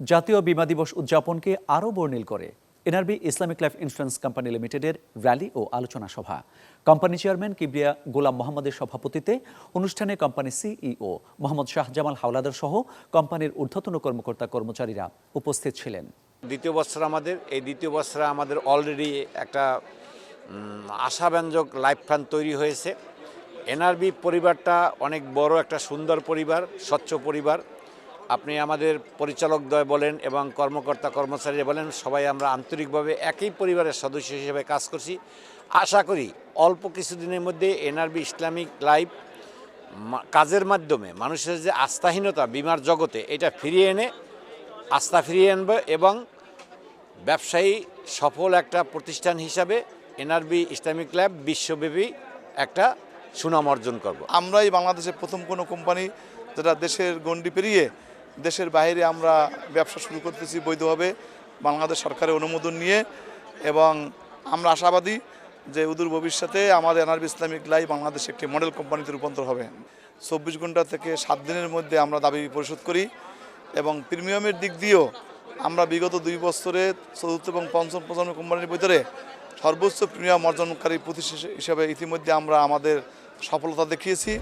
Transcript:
জাতীয় বিমা দিবস উদযাপনকে আরও বর্ণিল করে NRB Islamic life insurance company লিমিটেডের র্যালি ও আলোচনা সভা। কোম্পানি চেয়ারম্যান কিবরিয়া গোলাম মোহাম্মদের সভাপতিতে অনুষ্ঠানে কোম্পানি সিইও মোহাম্মদ শাহজামাল হাওলাদার সহ কোম্পানির ঊর্ধ্বতন কর্মকর্তা কর্মচারীরা উপস্থিত ছিলেন। দ্বিতীয় বছর আমাদের, এই দ্বিতীয় বছরে আমাদের অলরেডি একটা আশাব্যঞ্জক লাইফ প্ল্যান তৈরি হয়েছে। এনআরবি পরিবারটা অনেক বড় একটা সুন্দর পরিবার, স্বচ্ছ পরিবার। আপনি আমাদের পরিচালকদ্বয় বলেন এবং কর্মকর্তা কর্মচারী বলেন, সবাই আমরা আন্তরিকভাবে একই পরিবারের সদস্য হিসেবে কাজ করছি। আশা করি অল্প কিছুদিনের মধ্যে এনআরবি ইসলামিক লাইফ কাজের মাধ্যমে মানুষের যে আস্থাহীনতা, বিমার জগতে, এটা ফিরিয়ে এনে, আস্থা ফিরিয়ে আনবে এবং ব্যবসায়ী সফল একটা প্রতিষ্ঠান হিসাবে এনআরবি ইসলামিক ল্যাব বিশ্বব্যাপী একটা সুনাম অর্জন করব। আমরাই বাংলাদেশের প্রথম কোনো কোম্পানি যেটা দেশের গণ্ডি পেরিয়ে দেশের বাইরে আমরা ব্যবসা শুরু করতেছি বৈধভাবে, বাংলাদেশ সরকারের অনুমোদন নিয়ে এবং আমরা আশাবাদী যে উদূর ভবিষ্যতে আমাদের এনআরবি ইসলামিক লাই বাংলাদেশ একটি মডেল কোম্পানিতে রূপান্তর হবে। চব্বিশ ঘণ্টা থেকে সাত দিনের মধ্যে আমরা দাবি পরিশোধ করি এবং প্রিমিয়ামের দিক দিয়েও আমরা বিগত দুই বছরে চতুর্থ এবং পঞ্চম প্রজন্ম কোম্পানির ভিতরে সর্বোচ্চ প্রিমিয়াম অর্জনকারী প্রতিষ্ঠান হিসেবে ইতিমধ্যে আমরা আমাদের সফলতা দেখিয়েছি।